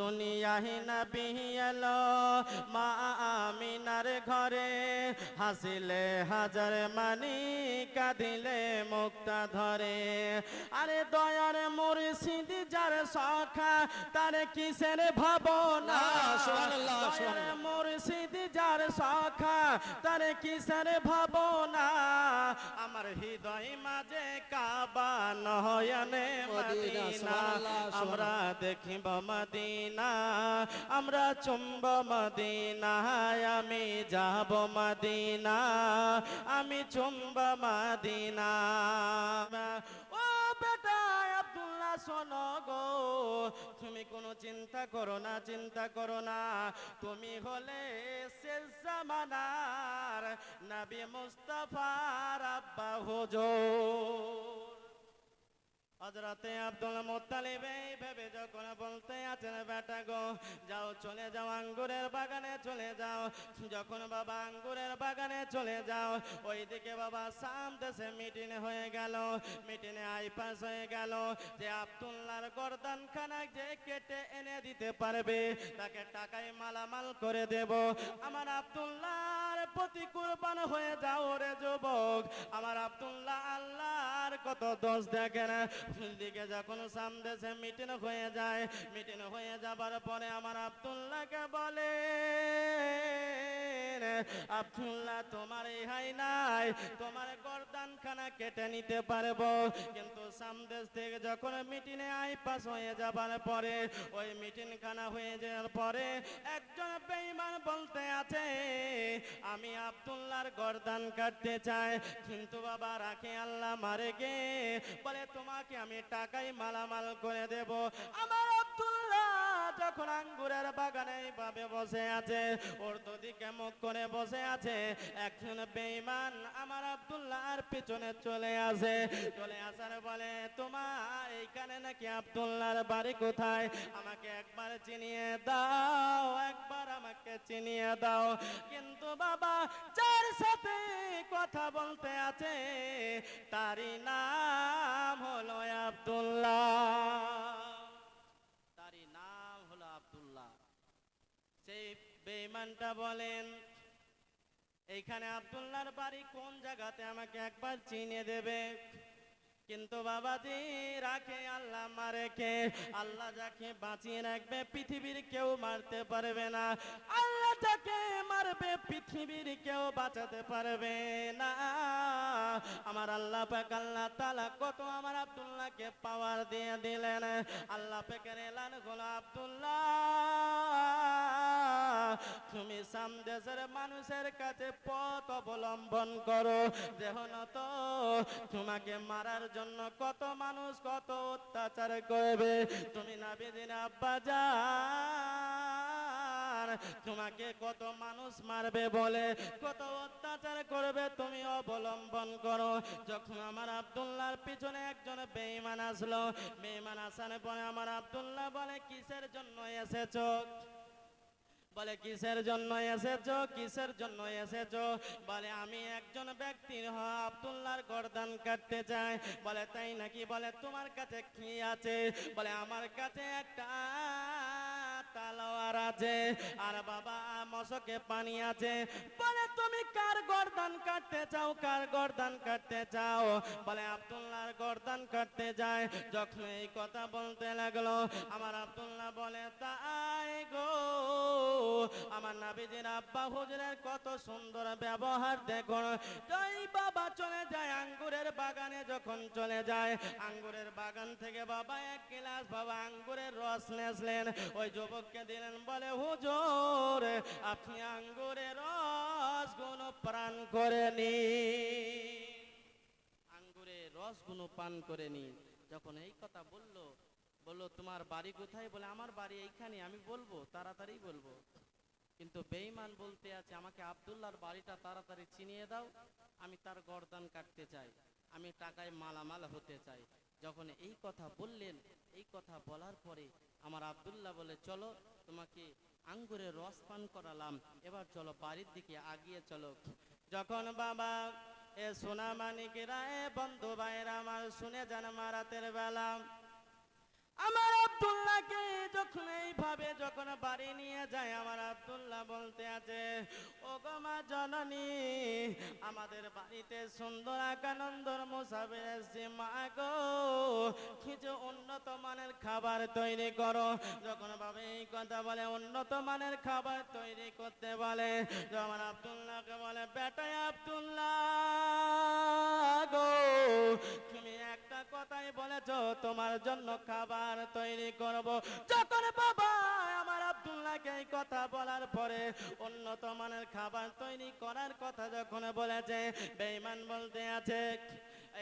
দুনিয়াহি নবী এলো মা আমিনার ঘরে হাসিলে হাজার মানি কাঁদিলে মুক্তা ধরে আরে দয়ার মুর্শিদ যার সখা তার কিসের ভাবনা। মুর্শিদ যার সখা তার কিসের ভাবনা? আমার হৃদয় মাঝে কাবা নয়নে মদিনা, আমরা দেখিব মদিনা আমরা চুম্ব মদিনা। আমি যাব মদিনা আমি চুম্ব মদিনা। শোনো তুমি কোনো চিন্তা করো না, চিন্তা করো না। তুমি হলে শেষ জামানার নবী মুস্তাফার আব্বা হুজুর। হজরতে আব্দুল মোত্তালিব এই ভেবে যখন বলতে আছেন, বেটা গো, যাও চলে যাও, আঙ্গুরের বাগানে চলে যাও। যখন বাবা আঙ্গুরের বাগানে চলে যাও, ওইদিকে বাবা সাম দেশে মিটিং হয়ে গেল। মিটিংয়ে আইপাস হয়ে গেল যে আব্দুল্লাহর গর্দান খানা যে কেটে এনে দিতে পারবে, তাকে টাকায় মালামাল করে দেব। আমার আব্দুল্লাহর প্রতি কুরবান হয়ে যাও রে যুবক। আমার আব্দুল্লাহ আল্লাহর কত দোষ দেখেন দিকে যখন সামদেশে মিটিং হয়ে যায় মিটিং হয়ে যাবার পরে আমার আব্দুল্লাহকে বলে আব্দুল্লাহ, তোমার ইহাই নাই, তোমার গর্দান খানা কেটে নিতে পারব। কিন্তু সামদেশ থেকে যখন মিটিংয়ে আই পাস হয়ে যাবার পরে, ওই মিটিং খানা হয়ে যাওয়ার পরে একজন বেঈমান বলতে আছে, আমি আব্দুল্লাহর গরদান কাটতে চাই, কিন্তু বাবা রাখে আল্লাহ মারে গে। বলে, তোমাকে আমি টাকাই মালামাল করে দেব। আমার যখন আঙ্গুরের বাগানে এইভাবে বসে আছে, ওর দিকে মুখ করে বসে আছে। একজন আমার আব্দুল্লাহর পিছনে চলে আসে। চলে আসার বলে, তোমার এইখানে নাকি আব্দুল্লাহর বাড়ি কোথায়? আমাকে একবার চিনিয়ে দাও, একবার আমাকে চিনিয়ে দাও। কিন্তু বাবা যার সাথে কথা বলতে আছে, তারই নাম হলো আব্দুল্লাহ। সেই বেঈমানটা বলেন, এইখানে আব্দুল্লাহর বাড়ি কোন জায়গাতে আমাকে একবার চিনে দেবে? কিন্তু বাবাজি রাখে, আল্লাহ মারে কে? আল্লাহ যাকে বাঁচিয়ে রাখবে, পৃথিবীর কেউ মারতে পারবে না। আল্লাহ যাকে মারবে, পৃথিবীর কেউ বাঁচাতে পারবে না। আমার আল্লাহ পাক, আল্লাহ তালা কত আমার আব্দুল্লাহকে পাওয়ার দিয়ে দিলেন। আল্লাহ পাকের এলান হলো আব্দুল্লাহ। তুমি সামদেশের মানুষের কাছে পথ অবলম্বন করো। যেন তো, তোমাকে মারার জন্য কত মানুষ কত অত্যাচার করবে। তুমি নাবিদিন আব্বা তোমাকে কত মানুষ মারবে বলে, কত অত্যাচার করবে তুমি অবলম্বন করো। যখন আমার আব্দুল্লাহর পিছনে একজন বেঈমান আসলো, বেঈমান আসার পরে আমার আব্দুল্লাহ বলে, কিসের জন্য এসেছ? বলে, কিসের জন্য এসেছ? কিসের জন্য এসেছ? বলে, আমি একজন ব্যক্তির হ আব্দুল্লাহর গর্দান কাটতে চাই। বলে, তাই নাকি? বলে, তোমার কাছে কি আছে? বলে, আমার কাছে একটা তালোয়ার আছে, আর বাবা মশকে পানি আছে। বলে, তুমি কার গর্দান কাটতে চাও? কার গর্দান কাটতে চাও? বলে, আব্দুল্লাহর গর্দান কাটতে যায়। যখন এই কথা বলতে লাগল, আমার আব্দুল্লাহ বলে, তাই গো, আমার নাবিজির আব্বা হুজুরের কত সুন্দর ব্যবহার দেখুন। জয় বাবা চলে যায়, আঙ্গুরের বাগানে যখন চলে যায়, আঙ্গুরের বাগান থেকে বাবা এক গ্লাস বাবা আঙ্গুরের রস নেসলেন। ওই যুবককে দিলেন, বলে, হুজুর, আপনি আঙ্গুরের রস গুণ প্রাণ করে নিন আঙ্গুরের রস গুণ পান করে নিন যখন এই কথা বলল, বলল, তোমার বাড়ি কোথায়? বলে, আমার বাড়ি এইখানে, আমি বলব, তাড়াতাড়ি বলব। কিন্তু বেঈমান বলতে আছে, আমাকে আব্দুল্লাহর বাড়িটা তাড়াতাড়ি চিনিয়ে দাও, আমি তার গর্দান কাটতে চাই, আমি টাকায় মালামাল হতে চাই। যখন এই কথা বললেন, এই কথা বলার পরে আমার আবদুল্লাহ বলে, চলো, তোমাকে আঙ্গুরের রস পান করালাম। এবার চলো বাড়ির দিকে আগিয়ে চলো। যখন বাবা এ সোনা মানিকেরা এ বন্ধু ভাইরা আমার শুনে যান মারাতের বেলা। আমার আব্দুল্লাহকে যখন এইভাবে যখন বাড়ি নিয়ে যায়, আমার আব্দুল্লাহ বলতে আছে ও মা জননী, আমাদের বাড়িতে সুন্দর আকানন্দর মুসাফির এসছে। মা গো, কিছু উন্নত মানের খাবার তৈরি করো। যখন বাবা এই কথা বলে, উন্নত মানের খাবার তৈরি করতে বলে। আমার আব্দুল্লাহকে বলে বেটাই আব্দুল্লাহ গো একটা কথাই বলেছ, তোমার জন্য খাবার তৈরি করব। যখন বাবা আমার আব্দুল্লাহকে এই কথা বলার পরে উন্নত মানের খাবার তৈরি করার কথা যখন বলেছে, বেঈমান বলতে আছে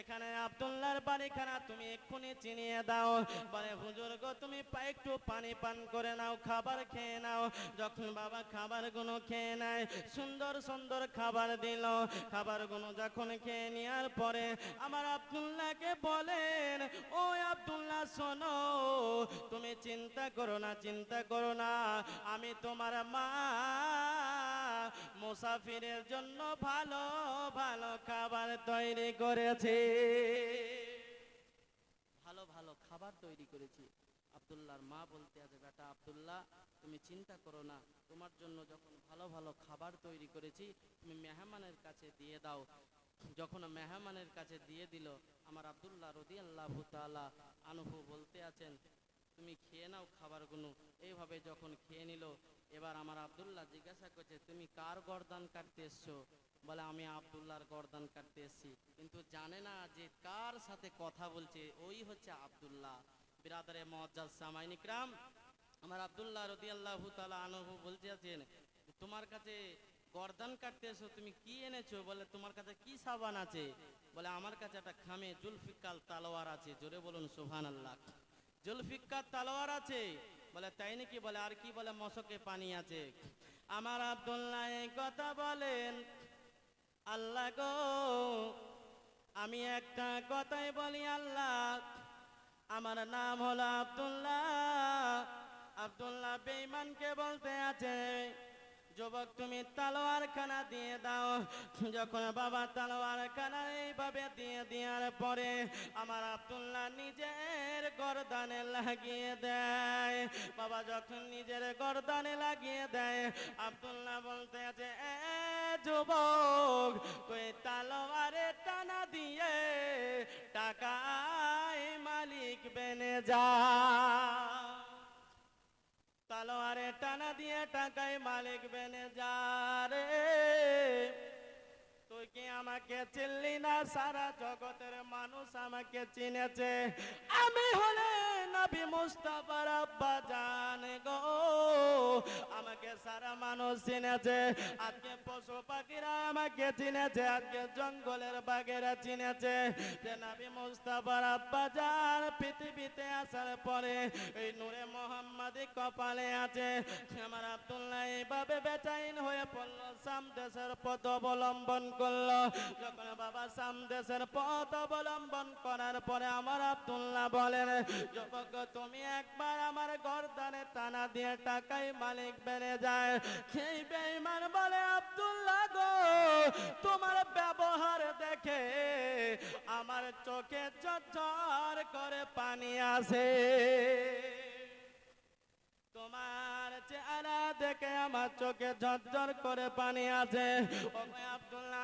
এখানে আব্দুল্লাহর বাড়িখানা তুমি এক্ষুনি চিনিয়ে দাও। বলে, হুজুর গো, তুমি একটু পানি পান করে নাও, খাবার খেয়ে নাও। যখন বাবা খাবারগুলো খেয়ে নেয়, সুন্দর সুন্দর খাবার দিল। খাবারগুলো যখন খেয়ে নেওয়ার পরে আমার আব্দুল্লাহকে বলেন, ও আব্দুল্লাহ, শোনো, তুমি চিন্তা করো না, চিন্তা করো না। আমি তোমার মা মুসাফিরের জন্য ভালো ভালো খাবার তৈরি করেছি। ভালো ভালো খাবার তৈরি করেছি। আব্দুল্লাহর মা বলতে আছে, বেটা আব্দুল্লাহ, তুমি চিন্তা করো না। তোমার জন্য যখন ভালো ভালো খাবার তৈরি করেছি, তুমি মেহমানের কাছে দিয়ে দাও। যখন মেহমানের কাছে দিয়ে দিল, আমার আব্দুল্লাহ রদি আল্লাহ আনহু বলতে আছেন, তুমি খেয়ে নাও খাবারগুলো। এইভাবে যখন খেয়ে নিল, এবার আমার আব্দুল্লাহ জিজ্ঞাসা করছে, তুমি কার গরদান কাটতে এসছো? বলে, আমি আব্দুল্লাহর গর্দান কাটতে এসেছি। কিন্তু জানে না যে কার সাথে কথা বলছে, ওই হচ্ছে আব্দুল্লাহ। বিরাদারে মজ্জাদ সামাইনিকরাম আমার আব্দুল্লাহ রদি আল্লাহ তালা আনহু বলতে আছেন তোমার কাছে গর্দান কাটতে এসো, তুমি কি এনেছো? বলে, তোমার কাছে কি সাবান আছে? বলে, আমার কাছে একটা খামে জুলফিকাল তালোয়ার আছে। জোরে বলুন সুহান আল্লাহ জুলফিকার তালোয়ার আছে? বলে, তাই নাকি? বলে, আর কি? বলে, মশকে পানি আছে। আমার আব্দুল্লাহ কথা বলেন আল্লাহ গো, আমি একটা কথাই বলি আল্লাহ। আমার নাম হলো আব্দুল্লাহ। আব্দুল্লাহ বেঈমানকে বলতে আছে, যুবক তুমি তালোয়ার খানা দিয়ে দাও। যখন বাবা তালোয়ার খানা এইভাবে দিয়ে দেওয়ার পরে আমার আব্দুল্লাহ নিজের গরদানে লাগিয়ে দেয়। বাবা যখন নিজের গরদানে লাগিয়ে দেয়, আব্দুল্লাহ বলতে আছে, এ যুবক তুই তালোয়ারে টানা দিয়ে টাকায় মালিক বেনে যা। তালোয়ারে টানা দিয়ে টাকায় মালিক বেনে যা রে। তুই কি আমাকে চিনলি না? সারা জগতের মানুষ আমাকে চিনেছে। আমি হলে নবী মুস্তাফার আব্বা জান গো। আমাকে সারা মানুষ চিনেছে, আজকে পশু পাখিরা আমাকে চিনেছে, আজকে জঙ্গলের বাঘেরা চিনেছে। যে মুস্তাফার পৃথিবীতে আসার পরে এই নূরে কপালে আছে। আমার এইভাবে বেচাইন হয়ে পড়ল, সাম দেশের পথ অবলম্বন করল। যখন বাবা সাম দেশের পথ অবলম্বন করার পরে আমার আব্দুল্লাহ বলেন, যুবক, তুমি একবার আমার গরদানে টানা দিয়ে টাকাই মালিক বেড়ে যায়। সেই বেঈমান বলে, আব্দুল্লাহ গো, তোমার ব্যবহার দেখে আমার চোখে চর করে পানি আসে। তোমার চেহারা দেখে আমার চোখে ঝরঝর করে পানি আছে।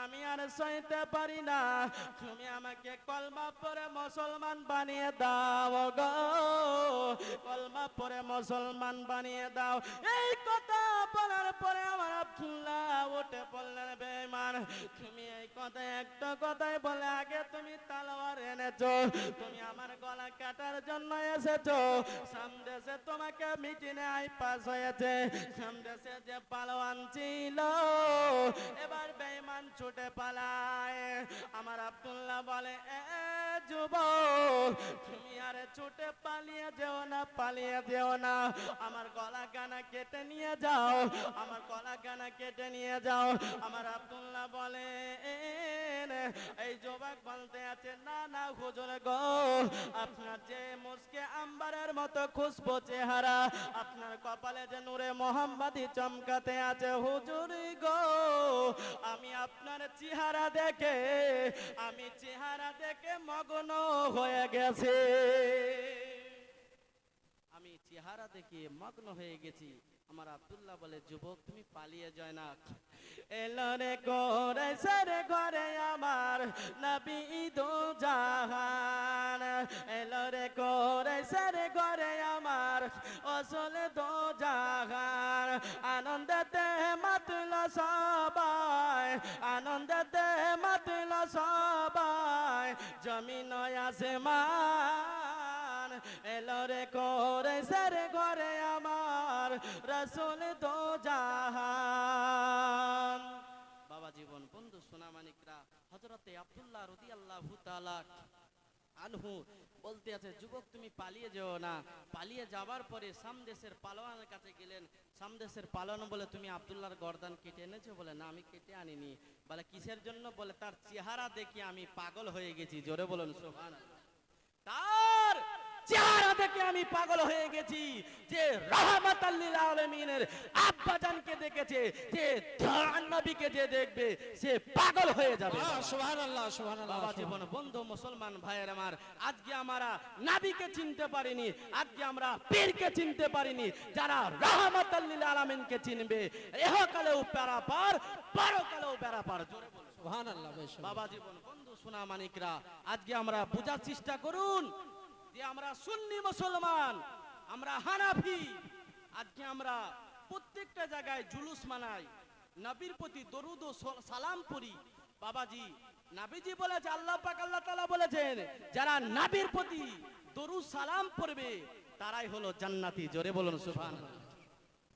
আমি আর সইতে পারি না। তুমি আমাকে কলমা পরে মুসলমান বানিয়ে দাও কলমা পরে মুসলমান বানিয়ে দাও। এই কথা বলার পরে আমার আব্দুল্লাহ উঠে পড়লেন বেমান তুমি এই কথা একটা কথাই বলে আগে তুমি তালোয়ার এনেছো। তুমি আমার গলা কাটার জন্য এসেছ। সামদেশে তোমাকে মিটিনে আই পাস হয়েছে। সামদেশে যে পালোয়ান ছিল, এবার বেঈমান ছুটে পালায়। আমার আব্দুল্লাহ বলে, এ যুবক, তুমি আমার গলা গানা কেটে নিয়ে যাও, আমার গলা গানা কেটে নিয়ে যাও। আমার আব্দুল্লাহ বলে এই যুবক বলতে আছে, না না, হুজুর গো, আপনার যে মুসকে আম্বারের মতো খুশবু চেহারা, আপনার কপালে যে নূরে মোহাম্মদী চমকাতে আছে, হুজুর গো, আমি আপনার চেহারা দেখে, আমি চেহারা দেখে হয়ে গেছে। চেহারা দেখে মগ্ন হয়ে গেছি। আমার আব্দুল্লাহ বলে, যুবক, তুমি পালিয়ে যায় না। এলো রে করে সারে আমার নবী দো জাহান। এলো রে করে সারে ঘরে আমার অসল দো জাহান। আনন্দতে মাতল সবাই, আনন্দতে মাতল সবাই। জমিন আসমান, এলো রে করে সের ঘরে আমার, রসুল তো জাহান। বাবা জীবন, বন্ধু সোনামানিকরা হজরতে আব্দুল্লাহ রদি আল্লাহ আনহু বলতে আছে, যুবক, তুমি পালিয়ে যেও না। পালিয়ে যাবার পরে সামদেশের পালোয়ানের কাছে গেলেন। সামদেশের পালন বলে, তুমি আবদুল্লাহর গর্দান কেটে এনেছো? বলে, না, আমি কেটে আনিনি। বলে, কিসের জন্য? বলে, তার চেহারা দেখে আমি পাগল হয়ে গেছি। জোরে বলুন সোহান চেহারা দেখে আমি পাগল হয়ে গেছি যে রহমত আলমিনের আব্বাজানকে দেখেছে যে নবীকে যে দেখবে সে পাগল হয়ে যাবে। সুবহানাল্লাহ সুবহানাল্লাহ বাবা জীবন বন্ধু মুসলমান ভাইয়ের আমার আজকে আমরা নাবিকে চিনতে পারিনি আজকে আমরা পীরকে চিনতে পারিনি যারা রহমত আলমিনকে চিনবে। এহকালেও প্যারাপার পরকালেও প্যারাপার জোরে সুবহানাল্লাহ বাবা জীবন বন্ধু সোনা মানিকরা আজকে আমরা বোঝার চেষ্টা করুন যে আমরা সুন্নি মুসলমান, আমরা হানাফি, আজকে আমরা প্রত্যেকটা জায়গায় জুলুস মানাই, নবীর প্রতি দরুদ ও সালাম পড়ি বাবাজি, নাবিজি বলেছে, আল্লাহ পাক আল্লাহ তাআলা বলেছেন, যারা নাবির প্রতি দরুদ, সালাম পড়বে, তারাই হলো জান্নাতি। জোরে বলুন, সুবহানাল্লাহ।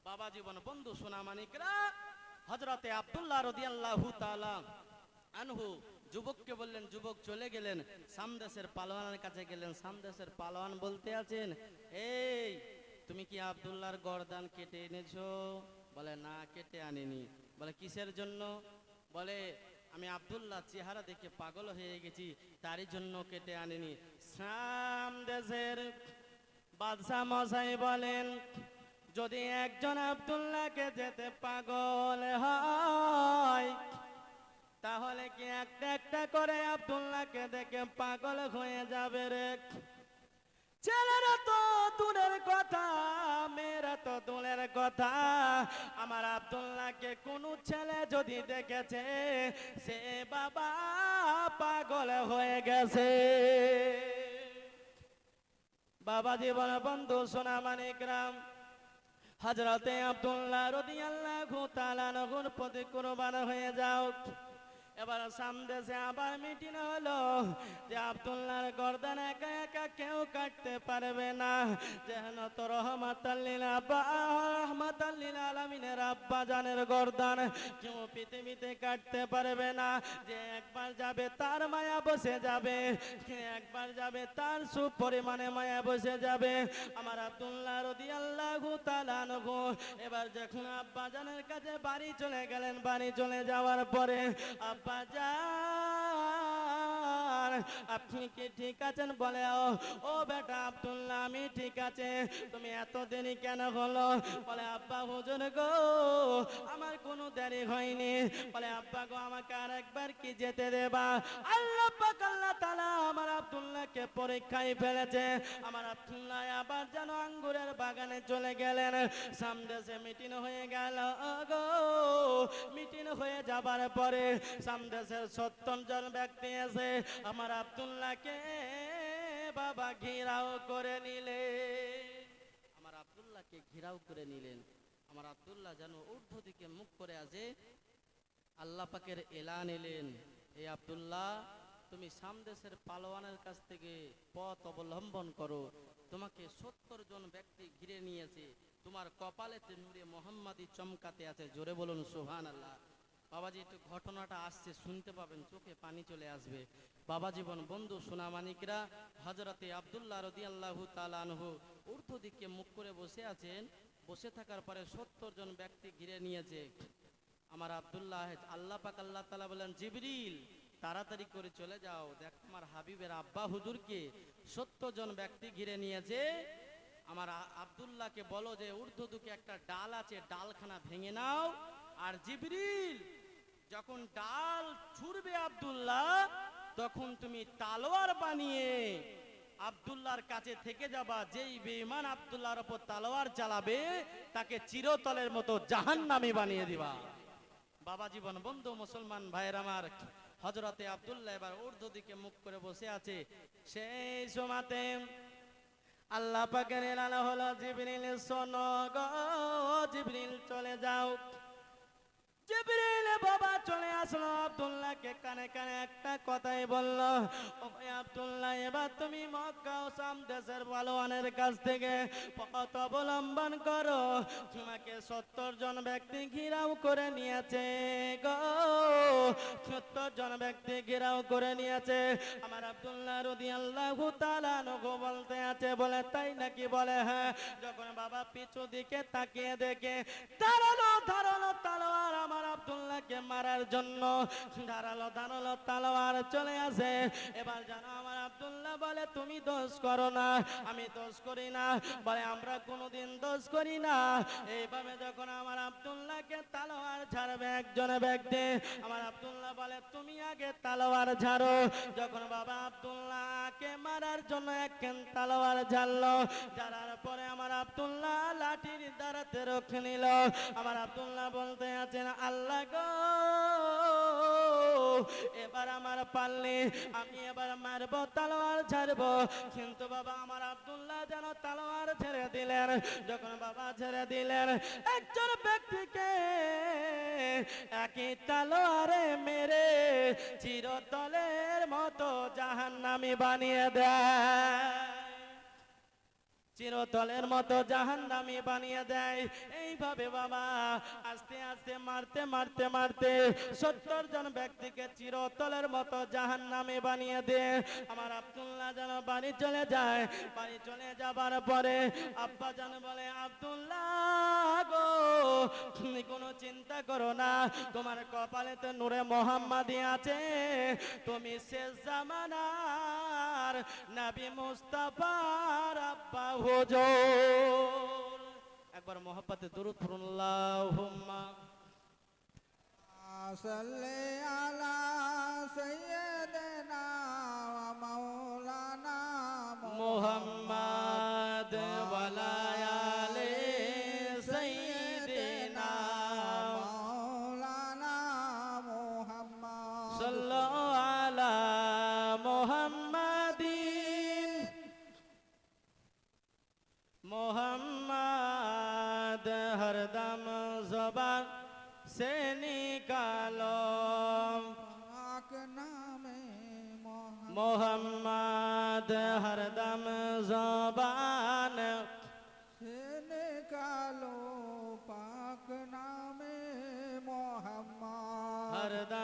বাবা জীবন বন্ধু সোনা মানিকরা হজরতে আব্দুল্লাহ রদিয়াল্লাহু তাআলা আনহু যুবককে বললেন, যুবক চলে গেলেন সামদেশের পালোয়ানের কাছে গেলেন। সামদেশের পালোয়ান বলতে আছেন, এই, তুমি কি আব্দুল্লাহর গরদান কেটে এনেছো? বলে, না, কেটে আনিনি। বলে, কিসের জন্য? বলে, আমি আব্দুল্লাহ চেহারা দেখে পাগল হয়ে গেছি, তারই জন্য কেটে আনিনি। সামদেশের বাদশাহ মশাই বলেন, যদি একজন আব্দুল্লাহকে কথা। আমার আব্দুল্লাহকে কোন ছেলে যদি দেখেছে, সে বাবা পাগল হয়ে গেছে। বাবা জীবন বন্ধু সোনা মানিকরাম হজরতে আব্দুল্লাহ রদিয়াল্লাহু তাআলা নগর প্রতি কুরবান হয়ে যাও। এবার সামদেশে আবার মিটিং হলো, যে আব্দুল্লাহর গর্দান একা একা কেউ কাটতে পারবে না। যেন তো রহমাতাল্লিল রহমাতাল্লিল আলামিনের আব্বা জানের গর্দান। কেউ পৃথিবীতে কাটতে পারবে না। যে একবার যাবে তার মায়া বসে যাবে। যে একবার যাবে তার সুপরিমাণে মায়া বসে যাবে। আমার আব্দুল্লাহ রদিয়াল্লাহু তাআলা আনহু, এবার যখন আব্বা জানের কাছে বাড়ি চলে গেলেন, বাড়ি চলে যাওয়ার পরে আব্বা জান আপনি কি ঠিক আছেন বলে ও বেটা আব্দুল্লাহ, আমি ঠিক আছে। তুমি এত দেরি কেন হলো? বলে, আব্বা হুজুর গো, আমার কোনো দেরি হয়নি। বলে, আব্বা গো, আমাকে আর একবার কি যেতে দেবা? আল্লাহ আল্লাহ তাআলা আমার আব্দুল্লাহকে পরীক্ষায় ফেলেছে। আমার আব্দুল্লাহ আবার যেন আঙ্গুরের বাগানে চলে গেলেন। সামদেশে মিটিং হয়ে গেল গো, মিটিং হয়ে যাবার পরে সামদেশের সত্তর জন ব্যক্তি এসে আমার আব্দুল্লাহকে বাবা ঘিরাও করে নিলে। আমার আব্দুল্লাহকে ঘিরাও করে নিলেন। আমার আব্দুল্লাহ যেন ঊর্ধ্ব দিকে মুখ করে আছে আল্লাহ পাকের এলান এলেন। এই আব্দুল্লাহ, তুমি সামদেশের পালোয়ানের কাছ থেকে পথ অবলম্বন করো। তোমাকে সত্তর জন ব্যক্তি ঘিরে নিয়েছে। তোমার কপালেতে নূরে মোহাম্মদী চমকাতে আছে। জোরে বলুন সোহান আল্লাহ বাবাজি, একটু ঘটনাটা আসছে, শুনতে পাবেন, চোখে পানি চলে আসবে। বাবা জীবন বন্ধু সোনামানিকরা হজরতে আব্দুল্লাহ রদি আল্লাহ তালানহু ঊর্ধ্ব দিকে মুখ করে বসে আছেন। বসে থাকার পরে সত্তর জন ব্যক্তি ঘিরে নিয়েছে। আমার আব্দুল্লাহ আল্লাহ পাক আল্লাহ তালা বলেন, জিবরিল, তাড়াতাড়ি করে চলে যাও। দেখ, আমার হাবিবের আব্বা হুজুরকে সত্তর জন ব্যক্তি ঘিরে নিয়েছে। আমার আব্দুল্লাহকে বলো যে ঊর্ধ্বদুকে একটা ডাল আছে, ডালখানা ভেঙে নাও। আর জিবরিল যখন ডাল ছুড়বে আব্দুল্লাহ, তখন তুমি তালোয়ার বানিয়ে আব্দুল্লাহর কাছে থেকে যাবা। যেই বেঈমান আব্দুল্লাহর উপর তালোয়ার চালাবে, তাকে চিরতলের মতো জাহান্নামী বানিয়ে দিবা। বাবা জীবন, বন্ধু, মুসলমান ভাইয়ের আমার হজরতে আব্দুল্লাহ এবার উর্দু দিকে মুখ করে বসে আছে। সেই সময়তে আল্লাহ পাকের হলো, জিবরিল, শোনো গো, জিবরিল, চলে যাও। অবলম্বন করো। তোমাকে সত্তর জন ব্যক্তি ঘিরাও করে নিয়েছে সত্তর জন ব্যক্তি ঘিরাও করে নিয়েছে। আমার আব্দুল্লাহ রদি আল্লাহ বলতে আছে, বলে তাই নাকি বলে হ্যাঁ যখন বাবা পিছু দিকে তাকিয়ে দেখে, দাঁড়াল দাঁড়াল, তালোয়ার আমার আব্দুল্লাহকে মারার জন্য ধারালো ধারালো তালোয়ার চলে আসে। এবার জানো আমার আব্দুল্লাহ বলে, তুমি দোষ করো না। আমি দোষ করি না। বলে, আমরা কোনোদিন দোষ করি না। এইভাবে যখন আমার আব্দুল্লাহকে তালোয়ার ছাড়বে একজন ব্যক্তি, আমার আব্দুল্লাহ বলে, তুমি আগে তালোয়ার ঝাড়ো। যখন বাবা আব্দুল্লাহকে মারার জন্য একখান তালোয়ার ঝাড়লো, ঝাড়ার পরে আমার আব্দুল্লাহ লাঠির দ্বারাতে রক্ষে নিল। আমার আব্দুল্লাহ বলতে আছেন, আল্লাহ গো এবার আমার পাল্লে, আমি এবার মারবো, তালোয়ার ছাড়বো কিন্তু বাবা আমার আব্দুল্লাহ যেন তালোয়ার ছেড়ে দিলেন, যখন বাবা ছেড়ে দিলেন, একজন ব্যক্তিকে একই তালোয়ারে মেরে চিরতলের মতো জাহান্নামি বানিয়ে দেয়। চিরতলের মতো জাহান্নামি বানিয়ে দেয়। এইভাবে বাবা আস্তে আস্তে মারতে মারতে মারতে সত্তর জন ব্যক্তিকে চিরতলের মতো জাহান্নামি বানিয়ে দেয়। আমার আব্দুল্লাহ যেন বাড়ি চলে যায়, বাড়ি চলে যাবার পরে আব্বা যেন বলে, আব্দুল্লাহ গো, তুমি কোনো চিন্তা করো না, তোমার কপালে তো নূরে মোহাম্মদী আছে। তুমি শেষ জামানার নবী মুস্তাফার আব্বা ভোজন। একবার মোহাম্মতে দরুদ পড়ুন আল্লাহুম্মা। সাল্লি আলা সাইয়্যিদ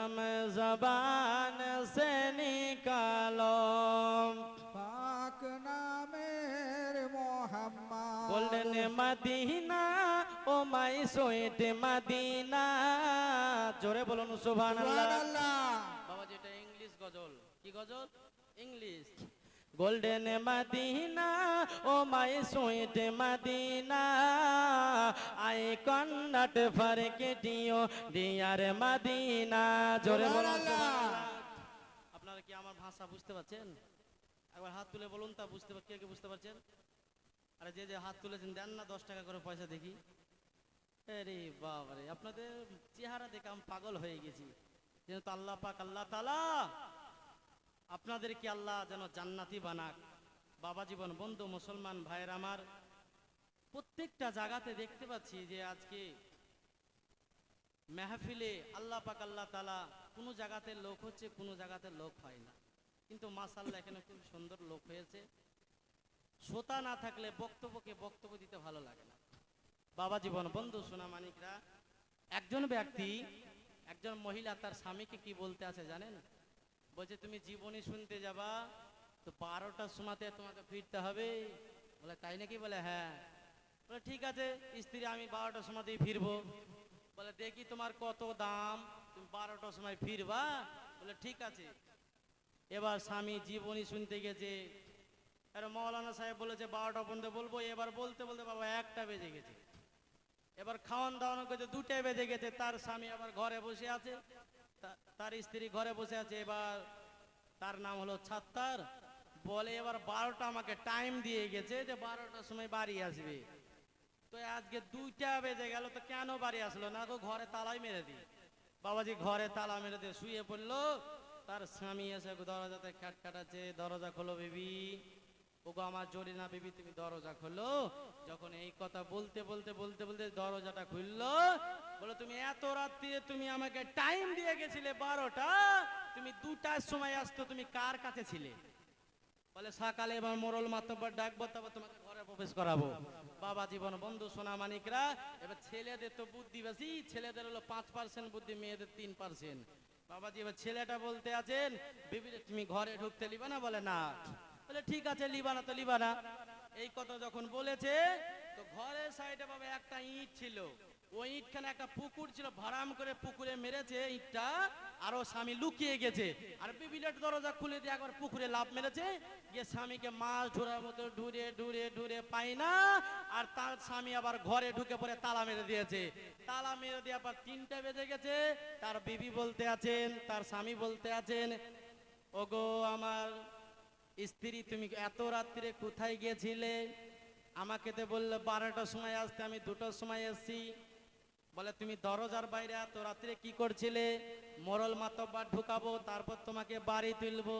मोहम्मद हरदम जबान से निकालो पाक नामे Muhammad golden Medina oh my sweet Medina জোরে বলুন সুবহানাল্লাহ সুবহানাল্লাহ বাবা যেটা ইংলিশ গজল কি ghazal English Golden Medina oh my sweet Medina I cannot forget কেটিও dear Medina জোরে বলুন। আপনারা কি আমার ভাষা বুঝতে পারছেন? একবার হাত তুলে বলুন তা বুঝতে পার- কে কে বুঝতে পারছেন? আরে যে যে হাত তুলেছেন দেন না দশ টাকা করে পয়সা দেখি। আরে বাবারে আপনাদের চেহারা দেখে আমি পাগল হয়ে গেছি। যেহেতু আল্লাহ পাক আল্লাহ তালা আপনাদেরকে আল্লাহ যেন জান্নাতি বানাক। বাবা জীবন, বন্ধু, মুসলমান ভাইয়ের আমার, প্রত্যেকটা জায়গাতে দেখতে পাচ্ছি যে আজকে মেহফিলে আল্লাহ পাক, আল্লাহ তালা কোনো জায়গাতে লোক হচ্ছে, কোনো জায়গাতে লোক হয় না। কিন্তু মাসাল্লাহ এখানে খুব সুন্দর লোক হয়েছে। শ্রোতা না থাকলে বক্তব্যকে বক্তব্য দিতে ভালো লাগে না। বাবা জীবন, বন্ধু, সোনা মানিকরা, একজন ব্যক্তি, একজন মহিলা তার স্বামীকে কি বলতে আছে জানেন? বলছে, তুমি জীবনী শুনতে যাবা, তো বারোটার সময়তে তোমাকে ফিরতে হবে। বলে, তাই নাকি? বলে হ্যাঁ। বলে, ঠিক আছে, স্ত্রী, আমি বারোটার সময়তেই ফিরবো। বলে, দেখি তোমার কত দাম, তুমি বারোটার সময় ফিরবা? বলে, ঠিক আছে। এবার স্বামী জীবনী শুনতে গেছে। আর মৌলানা সাহেব বলেছে, বারোটা পর্যন্ত বলব। এবার বলতে বলতে বাবা একটা বেজে গেছে। এবার খাওয়ান দাওয়ানো করছে দুটাই বেজে গেছে। তার স্বামী আবার ঘরে বসে আছে। তার স্ত্রী ঘরে বসে আছে, এবার তার নাম হলো ছাত্তার। বলে এবার বারোটা আমাকে টাইম দিয়ে গেছে যে বারোটার সময় বাড়ি আসবে। তো আজকে দুইটা বেজে গেল, তো কেন বাড়ি আসলো না? গো ঘরে তালাই মেরে দি বাবাজি ঘরে তালা মেরে দিয়ে শুয়ে পড়ল। তার স্বামী এসে দরজাতে খ্যাট খাটাচ্ছে দরজা খোলো বেবি। ওগো, আমার জরি না বেবি, তুমি দরজা খোলো। যখন কথা বলতে বলতে বলতে বলতে দরজাটা খুললো। বলো, তুমি এত রাত্রিরে তুমি আমাকে টাইম দিয়ে গেছিলে বারোটা? তুমি দুটার সময় আসতো তুমি কার কাছে ছিলে? বলে, সকালে এবার মোরল মাতব্বর ডাকবো তারপর তোমাকে ঘরে প্রবেশ করাবো। বাবা জীবন বন্ধু সোনা মানিকরা, এবার ছেলেদের তো বুদ্ধি বেশি, ছেলেদের হলো পাঁচ পার্সেন্ট বুদ্ধি, মেয়েদের তিন পার্সেন্ট বাবাজি, এবার ছেলেটা বলতে আছেন, বিবি, তুমি ঘরে ঢুকতে লিবা না? বলে না। বলে, ঠিক আছে, লিবা না তো লিবা না। এই কথা যখন বলেছে তো ঘরের সাইডে বাবা একটা ইট ছিল। ওই ইটখানে একটা পুকুর ছিল, ভাড়াম করে পুকুরে মেরেছে ইটটা, আর ও স্বামী লুকিয়ে গেছে। আর বিবিলেট দরজা খুলে দিয়ে একবার পুকুরে লাভ মেরেছে, গিয়ে স্বামীকে মাছ ধরার মতো ঢুরে ঢুরে ঢুরে পাই না, আর তার স্বামী আবার ঘরে ঢুকে পড়ে তালা মেরে দিয়েছে। তালা মেরে দিয়ে আবার তিনটা বেজে গেছে, তার বিবি বলতে আছেন, তার স্বামী বলতে আছেন, ওগো, আমার স্ত্রী তুমি এত রাত্রে কোথায় গিয়েছিলে? আমাকে তো বলল, বারোটার সময় আসতে, আমি দুটোর সময় এসছি। বলে, তুমি দরজার বাইরে এত রাত্রে কি করছিলে? মরল মাতব্বার ঢুকাবো, তারপর তোমাকে বাড়ি তুলবো।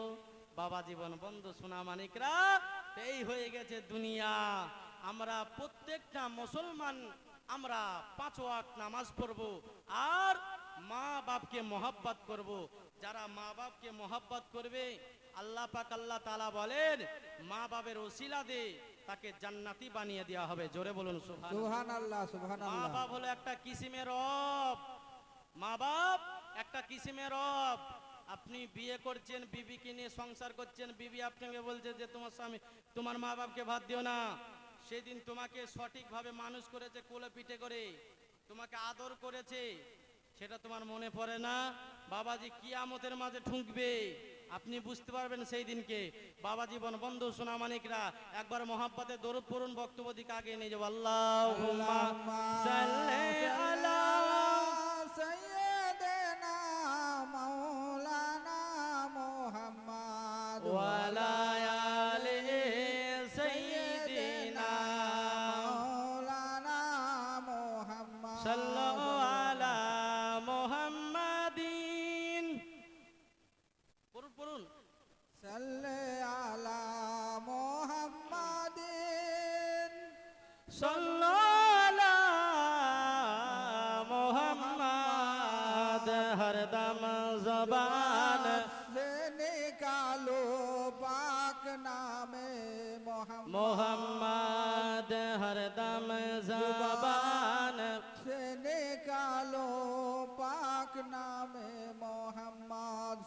বাবা জীবন, বন্ধু সোনা মানিকরা, এই হয়ে গেছে দুনিয়া। আমরা প্রত্যেকটা মুসলমান, আমরা পাঁচ ওয়াক্ত নামাজ পড়ব আর মা বাপকে মহাব্বত করব। যারা মা বাপকে মহাব্বত করবে, আল্লাহ পাক আল্লাহ তালা বলেন মা বাবের ওসিলা দে। তাকে জান্নাতি বানিয়ে দেওয়া হবে। জোরে বলুন সুবহানাল্লাহ। মা বাপ হলো একটা কিসিমের রব। মা বাপ একটা কিসিমের রব। আপনি বিয়ে করছেন বিবিকে নিয়ে সংসার করছেন বিবি আপনাকে বলছে যে তোমার স্বামী তোমার মা বাপকে ভাত দিও না। সেদিন তোমাকে সঠিকভাবে মানুষ করেছে কোলে পিঠে করে। তোমাকে আদর করেছে। সেটা তোমার মনে পড়ে না। বাবাজি কিয়ামতের মাঝে ঠুকবে। আপনি বুঝতে পারবেন সেই দিনকে। বাবা জীবন বন্ধু সোনা মানিকরা একবার মহাব্বাতে দরুদ পড়ুন বক্তব্য দিকে আগে নিয়ে যাব। আল্লাহ সৈয়দনা মৌলানা মোহাম্মদ। ওয়ালা